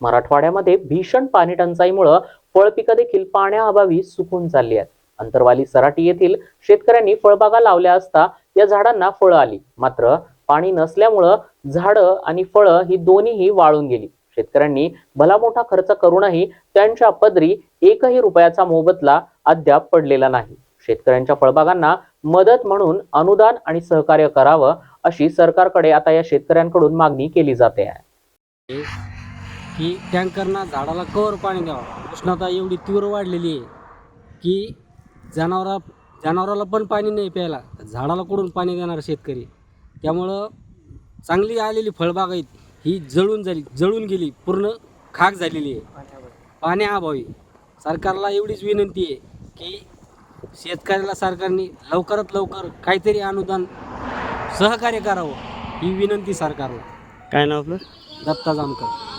मराठवाड्यामध्ये भीषण पाणी टंचाईमुळं फळपिकं देखील पाण्याअभावी सुकून चालली आहेत. अंतरवाली सराटी येथील शेतकऱ्यांनी फळबागा लावल्या असता या झाडांना फळं आली. मात्र पाणी नसल्यामुळं झाडं आणि फळं ही दोन्हीही वाळून गेली. शेतकऱ्यांनी भला मोठा खर्च करूनही त्यांच्या पदरी एकही रुपयाचा मोबदला अद्याप पडलेला नाही. शेतकऱ्यांच्या फळबागांना मदत म्हणून अनुदान आणि सहकार्य करावं अशी सरकारकडे आता या शेतकऱ्यांकडून मागणी केली जाते आहे. की टँकरना झाडाला कवर पाणी द्यावं. उष्णता एवढी तीव्र वाढलेली आहे की जनावरा जनावराला पण पाणी नाही प्यायला. झाडाला कुठून पाणी देणार शेतकरी? त्यामुळं चांगली आलेली फळबाग आहेत ही जळून झाली जळून गेली पूर्ण खाक झालेली आहे. पाण्याअभावी सरकारला एवढीच विनंती आहे की शेतकऱ्याला सरकारने लवकरात लवकर काहीतरी अनुदान सहकार्य करावं ही विनंती सरकारला. काय नाव आपलं? दत्ता जामकर.